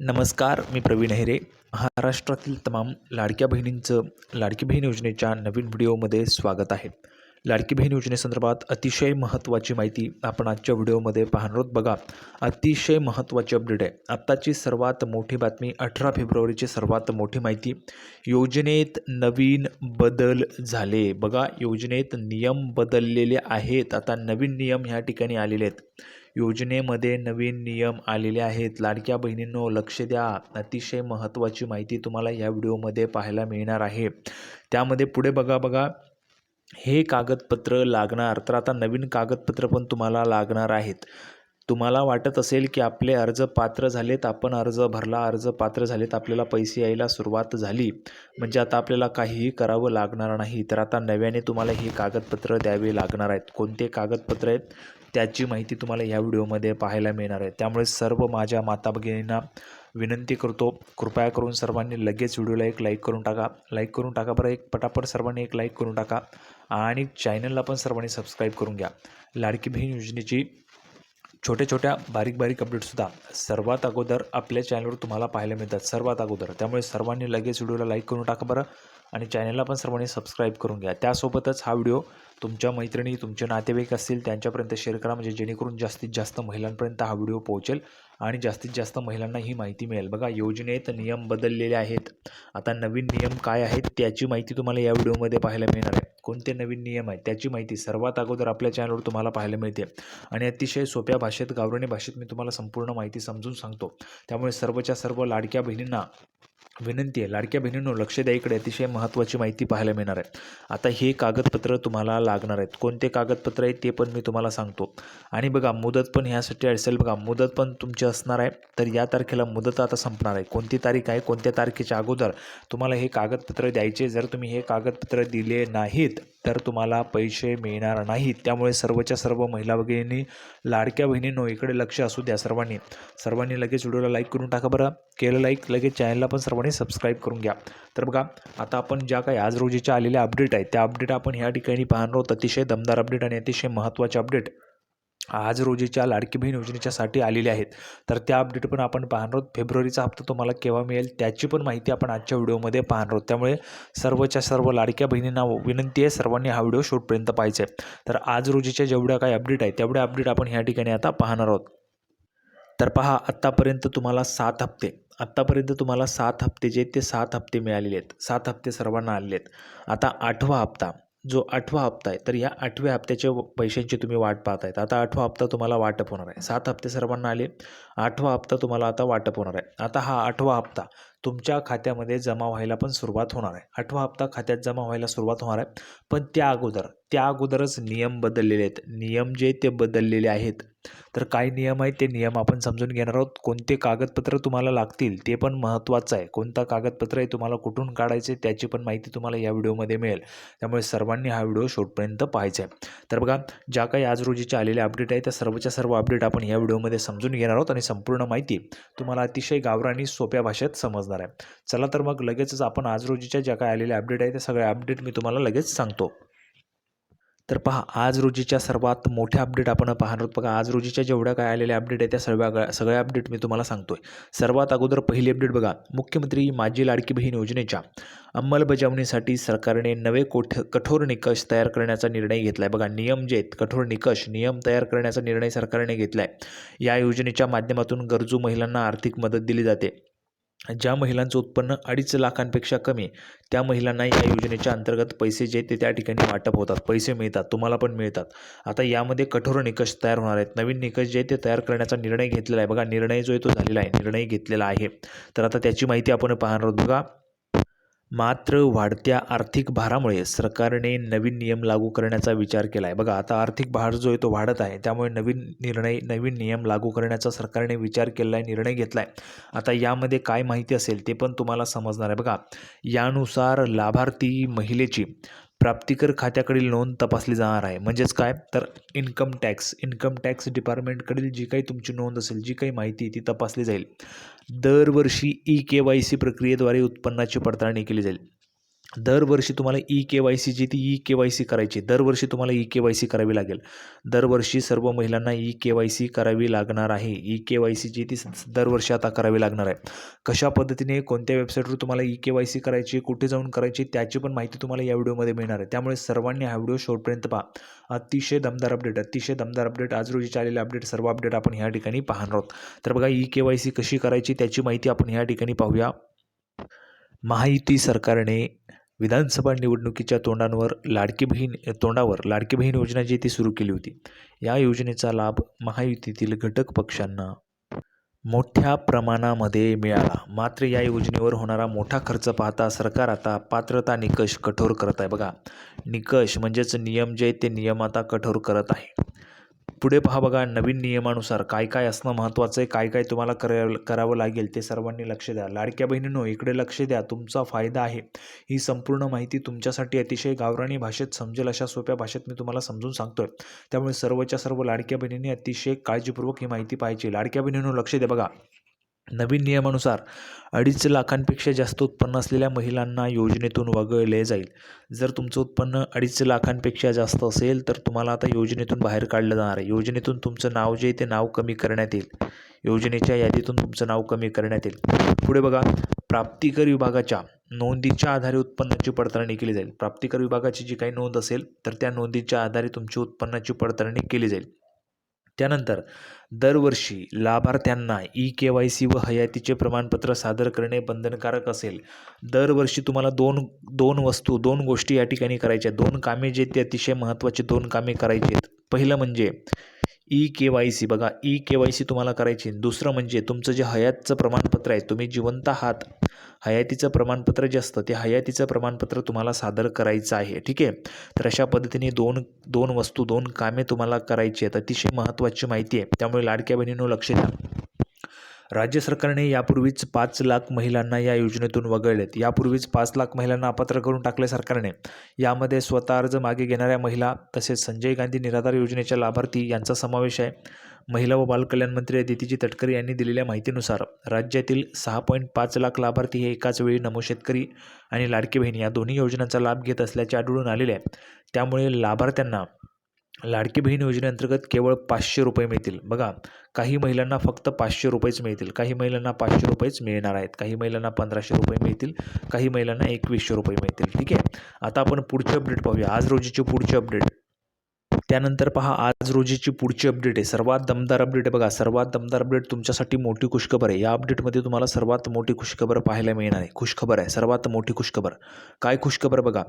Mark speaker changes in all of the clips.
Speaker 1: नमस्कार मी प्रवीण अहिरे महाराष्ट्रातील तमाम लाडक्या बहिणींचं लाडकी बहीण योजनेच्या नवीन व्हिडिओमध्ये स्वागत आहे. लाडकी बहीण योजनेसंदर्भात अतिशय महत्त्वाची माहिती आपण आजच्या व्हिडिओमध्ये पाहणार आहोत. बघा अतिशय महत्त्वाची अपडेट आहे. आत्ताची सर्वात मोठी बातमी अठरा फेब्रुवारीची सर्वात मोठी माहिती योजनेत नवीन बदल झाले. बघा योजनेत नियम बदललेले आहेत. आता नवीन नियम ह्या ठिकाणी आलेले आहेत. योजनेमध्ये नवीन नियम आलेले आहेत. लाडक्या बहिणींनो लक्ष द्या. अतिशय महत्त्वाची माहिती तुम्हाला या व्हिडिओमध्ये पाहायला मिळणार आहे. त्यामध्ये पुढे बघा बघा. हे कागदपत्र लागणार. तर आता नवीन कागदपत्र पण तुम्हाला लागणार आहेत. तुम्हाला वाटत असेल की आपले अर्ज पात्र झालेत. आपण अर्ज भरला अर्ज पात्र झालेत. आपल्याला पैसे यायला सुरुवात झाली. म्हणजे आता आपल्याला काहीही करावं लागणार नाही. तर आता नव्याने तुम्हाला हे कागदपत्र द्यावे लागणार आहेत. कोणते कागदपत्र आहेत? त्याची माहिती तुम्हाला या व्हिडिओमध्ये पाहायला मिळणार आहे. त्यामुळे सर्व माझ्या माता भगिनींना विनंती करतो कृपया करून सर्वांनी लगेच व्हिडिओला एक लाईक करून टाका. लाईक करून टाका बरं एक पटापट सर्वांनी एक लाईक करून टाका. आणि चॅनलला पण सर्वांनी सबस्क्राईब करून घ्या. लाडकी बहीण योजनेची छोट्या छोट्या बारीक बारीक अपडेटसुद्धा सर्वात अगोदर आपल्या चॅनलवर तुम्हाला पाहायला मिळतात सर्वात अगोदर. त्यामुळे सर्वांनी लगेच व्हिडिओला लाईक करून टाका बरं आणि चॅनलला पण सर्वांनी सबस्क्राईब करून घ्या. त्यासोबतच हा व्हिडिओ तुमच्या मैत्रिणी तुमचे नातेवाईक असतील त्यांच्यापर्यंत शेअर करा. म्हणजे जेणेकरून जास्तीत जास्त महिलांपर्यंत हा व्हिडिओ पोहोचेल आणि जास्तीत जास्त महिलांना ही माहिती मिळेल. बघा योजनेत नियम बदललेले आहेत. आता नवीन नियम काय आहेत त्याची माहिती तुम्हाला या व्हिडिओमध्ये पाहायला मिळणार आहे. कोणते नवीन नियम आहेत त्याची माहिती सर्वात अगोदर आपल्या चॅनलवर तुम्हाला पाहायला मिळते. आणि अतिशय सोप्या भाषेत गावराणी भाषेत मी तुम्हाला संपूर्ण माहिती समजून सांगतो. त्यामुळे सर्वच्या सर्व लाडक्या बहिणींना विनंती आहे. लाडक्या बहिणींनो लक्ष द्या इकडे. अतिशय महत्त्वाची माहिती पाहायला मिळणार आहे. आता हे कागदपत्र तुम्हाला लागणार आहेत. कोणते कागदपत्र आहेत ते पण मी तुम्हाला सांगतो. आणि बघा मुदत पण ह्यासाठी असेल बघा मुदत पण तुमची असणार आहे. तर या तारखेला मुदत आता संपणार आहे. कोणती तारीख आहे? कोणत्या तारखेच्या अगोदर तुम्हाला हे कागदपत्र द्यायचे जर तुम्ही हे कागदपत्र दिले नाहीत तर तुम्हाला पैसे मिळणार नाहीत. त्यामुळे सर्वच्या सर्व महिला भगिनींनी लाडक्या बहिणींनो इकडे लक्ष असू द्या सर्वांनी. सर्वांनी लगेच व्हिडिओला लाईक करून टाका बरं. केलं लाईक लगेच चॅनलला पण सर्वांनी सबस्क्राईब करून घ्या. तर बघा आता आपण ज्या काही आज रोजीच्या आलेल्या अपडेट आहेत त्या अपडेट आपण ह्या ठिकाणी पाहणार आहोत. अतिशय दमदार अपडेट आणि अतिशय महत्त्वाचे अपडेट आज रोजीच्या लाडकी बहीण योजनेच्यासाठी आलेले आहेत. तर त्या अपडेट पण आपण पाहणार आहोत. फेब्रुवारीचा हप्ता तुम्हाला केव्हा मिळेल त्याची पण माहिती आपण आजच्या व्हिडिओमध्ये पाहणार आहोत. त्यामुळे सर्वच्या सर्व लाडक्या बहिणींना विनंती आहे सर्वांनी हा व्हिडिओ शेवटपर्यंत पाहायचा आहे. तर आज रोजीच्या जेवढ्या काही अपडेट आहेत तेवढ्या अपडेट आपण ह्या ठिकाणी आता पाहणार आहोत. तर पहा आत्तापर्यंत तुम्हाला सात हप्ते. आत्तापर्यंत तुम्हाला सात हप्ते जे आहेत ते सात हप्ते मिळालेले आहेत. सात हप्ते सर्वांना आलेले आहेत. आता आठवा हप्ता. जो आठवा हप्ता आहे तर या आठव्या हप्त्याच्या व- पैशांची तुम्ही वाट पाहत आहेत आता आठवा हप्ता तुम्हाला वाटप होणार आहे. सात हप्ते सर्वांना आले. आठवा हप्ता तुम्हाला आता वाटप होणार आहे. आता हा आठवा हप्ता तुमच्या खात्यामध्ये जमा व्हायला पण सुरुवात होणार आहे. आठवा हप्ता खात्यात जमा व्हायला सुरुवात होणार आहे. पण त्या अगोदर त्या अगोदरच नियम बदललेले आहेत. नियम जे ते बदललेले आहेत. तर काय नियम आहेत ते नियम आपण समजून घेणार आहोत. कोणते कागदपत्र तुम्हाला लागतील ते पण महत्त्वाचं आहे. कोणता कागदपत्र आहे तुम्हाला कुठून काढायचे त्याची पण माहिती तुम्हाला या व्हिडिओमध्ये मिळेल. त्यामुळे सर्वांनी हा व्हिडिओ शेवटपर्यंत पाहायचा आहे. तर बघा ज्या काही आज रोजीच्या आलेल्या अपडेट आहे त्या सर्वच्या सर्व अपडेट आपण या व्हिडिओमध्ये समजून घेणार आहोत आणि संपूर्ण माहिती तुम्हाला अतिशय गावरानी सोप्या भाषेत समजणार आहे. चला तर मग लगेचच आपण आज रोजीच्या ज्या काय आलेल्या अपडेट आहे त्या सगळ्या अपडेट मी तुम्हाला लगेच सांगतो. तर पहा आज रोजीच्या सर्वात मोठ्या अपडेट आपण पाहणार आहोत. बघा आज रोजीच्या जेवढ्या काय आलेल्या अपडेट आहे त्या सर्व सगळ्या अपडेट मी तुम्हाला सांगतोय. सर्वात अगोदर पहिली अपडेट बघा मुख्यमंत्री माझी लाडकी बहीण योजनेच्या अंमलबजावणीसाठी सरकारने नवे कोठ कठोर निकष तयार करण्याचा निर्णय घेतला आहे बघा नियम जे आहेत कठोर निकष नियम तयार करण्याचा निर्णय सरकारने घेतला आहे या योजनेच्या माध्यमातून गरजू महिलांना आर्थिक मदत दिली जाते. ज्या महिलांचं उत्पन्न अडीच लाखांपेक्षा कमी त्या महिलांना या योजनेच्या अंतर्गत पैसे जे ते त्या ठिकाणी वाटप होतात. पैसे मिळतात तुम्हाला पण मिळतात. आता यामध्ये कठोर निकष तयार होणार आहेत. नवीन निकष जे ते तयार करण्याचा निर्णय घेतलेला आहे. बघा निर्णय जो आहे तो झालेला आहे निर्णय घेतलेला आहे. तर आता त्याची माहिती आपण पाहणार आहोत. बघा मात्र वाढत्या आर्थिक भारामुळे सरकारने नवीन नियम लागू करण्याचा विचार केला आहे बघा आता आर्थिक भार जो आहे तो वाढत आहे त्यामुळे नवीन निर्णय नवीन नियम लागू करण्याचा सरकारने विचार केला आहे निर्णय घेतला आहे आता यामध्ये काय माहिती असेल ते पण तुम्हाला समजणार आहे. बघा यानुसार लाभार्थी महिलेची प्राप्तिकर खात्याकडील नोंद तपासली जाणार आहे. म्हणजेच काय? तर इन्कम टॅक्स. इन्कम टॅक्स डिपार्टमेंटकडील जी काही तुमची नोंद असेल जी काही माहिती ती तपासली जाईल. दरवर्षी ई के वाय सी प्रक्रियेद्वारे उत्पन्नाची पडताळणी केली जाईल. दरवर्षी तुम्हाला ई के वाय सी जी ती ई के वाय सी करायची दरवर्षी तुम्हाला ई के वाय सी करावी लागेल. दरवर्षी सर्व महिलांना ई के वाय सी करावी लागणार आहे. ई के वाय सी जी ती दरवर्षी आता करावी लागणार आहे. कशा पद्धतीने कोणत्या वेबसाईटवर तुम्हाला ई के वाय सी करायची कुठे जाऊन करायची त्याची पण माहिती तुम्हाला या व्हिडिओमध्ये मिळणार आहे. त्यामुळे सर्वांनी हा व्हिडिओ शेवटपर्यंत पहा. अतिशय दमदार अपडेट अतिशय दमदार अपडेट. आज रोजी आलेले अपडेट सर्व अपडेट आपण ह्या ठिकाणी पाहणार आहोत. तर बघा ई के वाय सी कशी करायची त्याची माहिती आपण ह्या ठिकाणी पाहूया. महायुती सरकारने विधानसभा निवडणुकीच्या तोंडांवर लाडकी बहीण तोंडावर लाडकी बहीण योजना जी ती सुरू केली होती. या योजनेचा लाभ महायुतीतील घटक पक्षांना मोठ्या प्रमाणामध्ये मिळाला. मात्र या योजनेवर होणारा मोठा खर्च पाहता सरकार आता पात्रता निकष कठोर करत आहे. बघा निकष म्हणजेच नियम जे आहेत ते नियम आता कठोर करत आहे. पुढे पहा बघा नवीन नियमानुसार काय काय असणं महत्त्वाचं आहे काय काय तुम्हाला करावं करावं लागेल ते सर्वांनी लक्ष द्या. लाडक्या बहिणींनो इकडे लक्ष द्या तुमचा फायदा आहे. ही संपूर्ण माहिती तुमच्यासाठी अतिशय गावरानी भाषेत समजेल अशा सोप्या भाषेत मी तुम्हाला समजून सांगतोय. त्यामुळे सर्वच्या सर्व लाडक्या बहिणींनी अतिशय काळजीपूर्वक ही माहिती पाहिजे लाडक्या बहिणींनो लक्ष द्या बघा. नवीन नियमानुसार अडीच लाखांपेक्षा जास्त उत्पन्न असलेल्या महिलांना योजनेतून वगळले जाईल. जर तुमचं उत्पन्न अडीच लाखांपेक्षा जास्त असेल तर तुम्हाला आता योजनेतून बाहेर काढलं जाणार आहे. योजनेतून तुमचं नाव जे ते नाव कमी करण्यात येईल. योजनेच्या यादीतून तुमचं नाव कमी करण्यात येईल. पुढे बघा प्राप्तिकर विभागाच्या नोंदीच्या आधारे उत्पन्नाची पडताळणी केली जाईल. प्राप्तिकर विभागाची जी काही नोंद असेल तर त्या नोंदीच्या आधारे तुमची उत्पन्नाची पडताळणी केली जाईल. त्यानंतर दरवर्षी लाभार्थ्यांना ई के वाय सी व हयातीचे प्रमाणपत्र सादर करणे बंधनकारक असेल. दरवर्षी तुम्हाला दोन दोन वस्तू दोन गोष्टी या ठिकाणी करायच्या दोन कामे जे ते अतिशय महत्त्वाचे दोन कामे करायची आहेत. पहिलं म्हणजे ई के वाय सी बघा ई के वाय सी तुम्हाला करायची आहे. दुसरं म्हणजे तुमचं जे हयातचं प्रमाणपत्र आहे तुम्ही जिवंत आहात. हयातीचं प्रमाणपत्र जे असतं ते हयातीचं प्रमाणपत्र तुम्हाला सादर करायचं आहे. ठीक आहे? तर अशा पद्धतीने दोन दोन वस्तू दोन कामे तुम्हाला करायची आहेत. अतिशय महत्त्वाची माहिती आहे. त्यामुळे लाडक्या बहिणींनो लक्ष द्या. राज्य सरकारने यापूर्वीच पाच लाख महिलांना या योजनेतून वगळलेत. यापूर्वीच पाच लाख महिलांना अपात्र करून टाकले सरकारने. यामध्ये स्वतः अर्ज मागे घेणाऱ्या महिला तसेच संजय गांधी निराधार योजनेच्या लाभार्थी यांचा समावेश आहे. महिला व बालकल्याण मंत्री अदितीजी तटकरे यांनी दिलेल्या माहितीनुसार राज्यातील सहा पॉईंट पाच लाख लाभार्थी हे एकाच वेळी नमो शेतकरी आणि लाडकी बहीण या दोन्ही योजनांचा लाभ घेत असल्याचे आढळून आलेले आहे. त्यामुळे लाभार्थ्यांना लाडकी बहीण योजनेअंतर्गत केवळ पाचशे रुपये मिळतील. बघा काही महिलांना फक्त पाचशे रुपयेच मिळतील. काही महिलांना पाचशे रुपयेच मिळणार आहेत. काही महिलांना पंधराशे रुपये मिळतील. काही महिलांना एकवीसशे रुपये मिळतील. ठीक आहे? आता आपण पुढचे अपडेट पाहूया. आज रोजीचे पुढचे अपडेट त्यानंतर पहा आज रोजीची पुढची अपडेट आहे. सर्वात दमदार अपडेट आहे बघा. सर्वात दमदार अपडेट तुमच्यासाठी मोठी खुशखबर आहे. या अपडेटमध्ये तुम्हाला सर्वात मोठी खुशखबर पाहायला मिळणार आहे. खुशखबर आहे. सर्वात मोठी खुशखबर. काय खुशखबर बघा?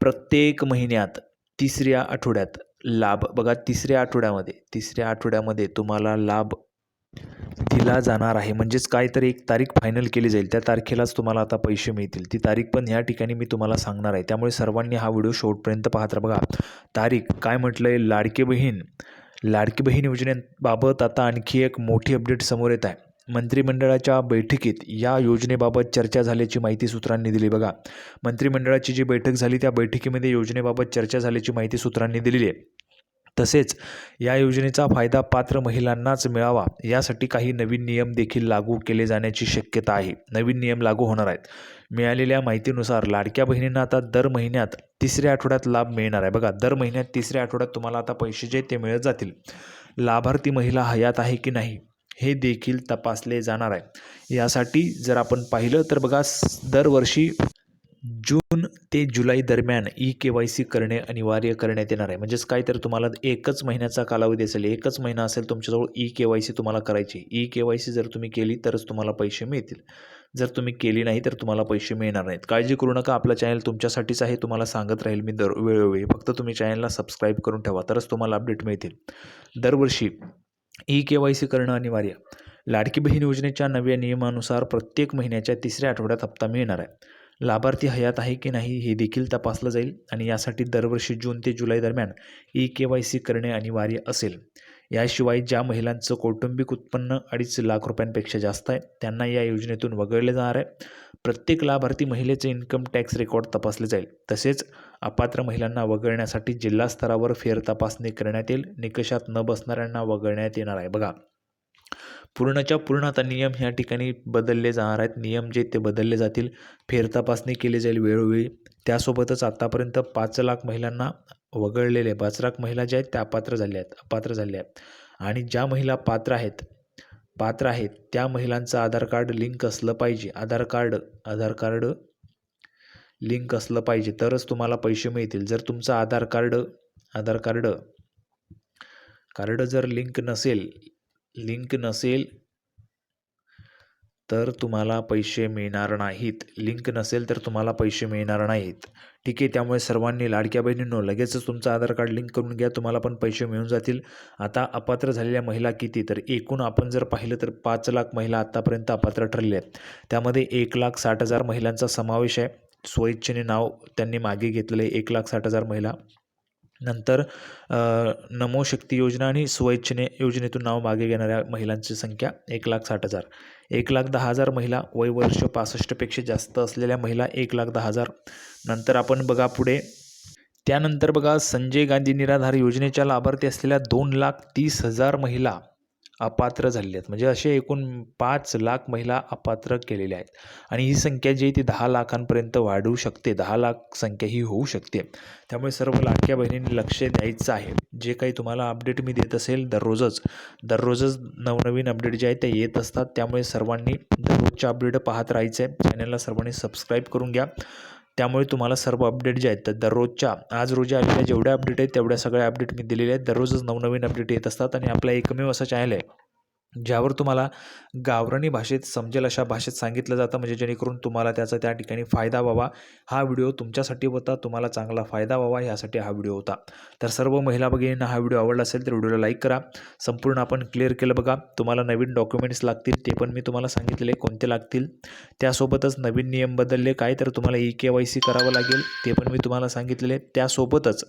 Speaker 1: प्रत्येक महिन्यात तिसऱ्या आठवड्यात लाभ. बघा तिसऱ्या आठवड्यामध्ये तिसऱ्या आठवड्यामध्ये तुम्हाला लाभ दिला जाणार आहे. म्हणजेच काय तर एक तारीख फायनल केली जाईल. त्या तारखेलाच तुम्हाला आता पैसे मिळतील. ती तारीख पण ह्या ठिकाणी मी तुम्हाला सांगणार आहे. त्यामुळे सर्वांनी हा व्हिडिओ शेवटपर्यंत पाहत राहा. बघा तारीख काय म्हटलं आहे लाडके बहीण. लाडकी बहीण योजनेबाबत आता आणखी एक मोठी अपडेट समोर येत आहे. मंत्रिमंडळाच्या बैठकीत या योजनेबाबत चर्चा झाल्याची माहिती सूत्रांनी दिली. बघा मंत्रिमंडळाची जी बैठक झाली त्या बैठकीमध्ये योजनेबाबत चर्चा झाल्याची माहिती सूत्रांनी दिलेली आहे. तसेच या योजनेचा फायदा पात्र महिलांनाच मिळावा यासाठी काही नवीन नियम देखील लागू केले जाण्याची शक्यता आहे. नवीन नियम लागू होणार आहेत. मिळालेल्या माहितीनुसार लाडक्या बहिणींना आता दर महिन्यात तिसऱ्या आठवड्यात लाभ मिळणार आहे. बघा दर महिन्यात तिसऱ्या आठवड्यात तुम्हाला आता पैसे जे ते मिळत जातील. लाभार्थी महिला हयात आहे की नाही? हे देखील तपासले जाणार आहे. यासाठी जर आपण पाहिलं तर बघा दरवर्षी जून ते जुलै दरम्यान ई के वाय सी करणे अनिवार्य करण्यात येणार आहे. म्हणजेच काय तर तुम्हाला एकच महिन्याचा कालावधी असेल एकच महिना असेल तुमच्याजवळ ई के वाय सी तुम्हाला करायची. ई के वाय सी जर तुम्ही केली तरच तुम्हाला पैसे मिळतील. जर तुम्ही केली नाही तर तुम्हाला पैसे मिळणार नाहीत. काळजी करू नका आपलं चॅनल तुमच्यासाठीच आहे तुम्हाला सांगत राहील मी दर वेळोवेळी. फक्त तुम्ही चॅनलला सबस्क्राईब करून ठेवा तरच तुम्हाला अपडेट मिळतील. दरवर्षी ई के वाय सी करणं अनिवार्य. लाडकी बहीण योजनेच्या नव्या नियमानुसार प्रत्येक महिन्याच्या तिसऱ्या आठवड्यात हप्ता मिळणार आहे. लाभार्थी हयात आहे की नाही हे देखील तपासलं जाईल आणि यासाठी दरवर्षी जून ते जुलै दरम्यान ई के वाय सी करणे अनिवार्य असेल. याशिवाय ज्या महिलांचं कौटुंबिक उत्पन्न अडीच लाख रुपयांपेक्षा जास्त आहे त्यांना या योजनेतून वगळले जाणार आहे. प्रत्येक लाभार्थी महिलेचे इन्कम टॅक्स रेकॉर्ड तपासले जाईल. तसेच अपात्र महिलांना वगळण्यासाठी जिल्हा स्तरावर फेर तपासणी करण्यात येईल. निकषात न बसणाऱ्यांना वगळण्यात येणार आहे. बघा. पूर्णच्या पूर्ण आता नियम ह्या ठिकाणी बदलले जाणार आहेत. नियम जे ते बदलले जातील. फेरतपासणी केली जाईल वेळोवेळी. त्यासोबतच आत्तापर्यंत पाच लाख महिलांना वगळलेले पाच लाख महिला ज्या आहेत त्या अपात्र झाल्या आहेत अपात्र झाल्या आहेत. आणि ज्या महिला पात्र आहेत पात्र आहेत. त्या महिलांचं आधार कार्ड लिंक असलं पाहिजे. Aadhaar card Aadhaar card link असलं पाहिजे. तरच तुम्हाला पैसे मिळतील. जर तुमचं Aadhaar card Aadhaar card card जर लिंक नसेल लिंक नसेल तर तुम्हाला पैसे मिळणार नाहीत. लिंक नसेल तर तुम्हाला पैसे मिळणार नाहीत. ठीक आहे त्यामुळे सर्वांनी लाडक्या बहिणींनो लगेचच तुमचं आधार कार्ड लिंक करून घ्या. तुम्हाला पण पैसे मिळून जातील. आता अपात्र झालेल्या महिला किती? तर एकूण आपण जर पाहिलं तर पाच लाख महिला आत्तापर्यंत अपात्र ठरल्या आहेत. त्यामध्ये एक लाख साठ हजार महिलांचा समावेश आहे. स्वइच्छेने नाव त्यांनी मागे घेतलेलं आहे. एक लाख साठ हजार महिला. नंतर नमो शक्ती योजना आणि स्वइच्छेने योजनेतून नाव मागे घेणाऱ्या महिलांची संख्या एक लाख साठ हजार. एक लाख दहा हजार महिला वय वर्ष पासष्टपेक्षा जास्त असलेल्या महिला एक लाख दहा हजार. नंतर आपण बघा पुढे. त्यानंतर बघा संजय गांधी निराधार योजनेच्या लाभार्थी असलेल्या दोन लाख तीस हजार महिला. अपात्र झालेले आहेत. म्हणजे असे एकूण पाच लाख महिला अपात्र केलेल्या आहेत. आणि ही संख्या जी आहे ती दहा लाखांपर्यंत वाढू शकते. दहा लाख संख्या ही होऊ शकते. त्यामुळे सर्व लाडक्या बहिणींनी लक्ष द्यायचं आहे. जे काही तुम्हाला अपडेट मी देत असेल दररोजच दररोजच नवनवीन अपडेट जे आहेत ते येत असतात. त्यामुळे सर्वांनी दररोजच्या अपडेट पाहत राहायचं आहे चॅनलला सर्वांनी सबस्क्राईब करून घ्या. त्यामुळे तुम्हाला सर्व अपडेट जे आहेत तर दररोजच्या आज रोजी आलेल्या जेवढ्या अपडेट आहेत तेवढ्या सगळ्या अपडेट मी दिलेल्या आहेत. दररोजच नवनवीन अपडेट येत असतात आणि आपला एकमेव असं चॅनल आहे. ज्यावर तुम्हाला गावरानी भाषेत समजेल अशा भाषेत सांगितलं जातं. म्हणजे जेणेकरून तुम्हाला त्याचा त्या ठिकाणी फायदा व्हावा. हा व्हिडिओ तुमच्यासाठी होता. तुम्हाला चांगला फायदा व्हावा. यासाठी हा व्हिडिओ होता. तर सर्व महिला भगिनींना हा व्हिडिओ आवडला असेल तर व्हिडिओला लाईक करा. संपूर्ण आपण क्लिअर केलं बघा. तुम्हाला नवीन डॉक्युमेंट्स लागतील ते पण मी तुम्हाला सांगितलेले कोणते लागतील? त्यासोबतच नवीन नियम बदलले. काय तर तुम्हाला ई के वाय सी करावं लागेल. ते पण मी तुम्हाला सांगितलेले. त्यासोबतच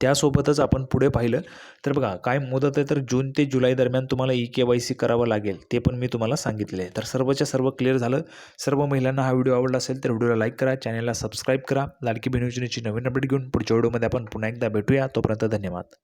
Speaker 1: त्यासोबतच आपण पुढे पाहिलं तर बघा काय मुदत आहे तर जून ते जुलै दरम्यान तुम्हाला ई के वाय सी करावं लागेल ते पण मी तुम्हाला सांगितले आहे. तर सर्वच्या सर्व क्लिअर झालं सर्व महिलांना हा व्हिडिओ आवडला असेल तर व्हिडिओला लाईक करा चॅनलला सबस्क्राईब करा. लाडकी बहीण योजनेची नवीन अपडेट घेऊन पुढच्या व्हिडिओमध्ये आपण पुन्हा एकदा भेटूया. तोपर्यंत धन्यवाद.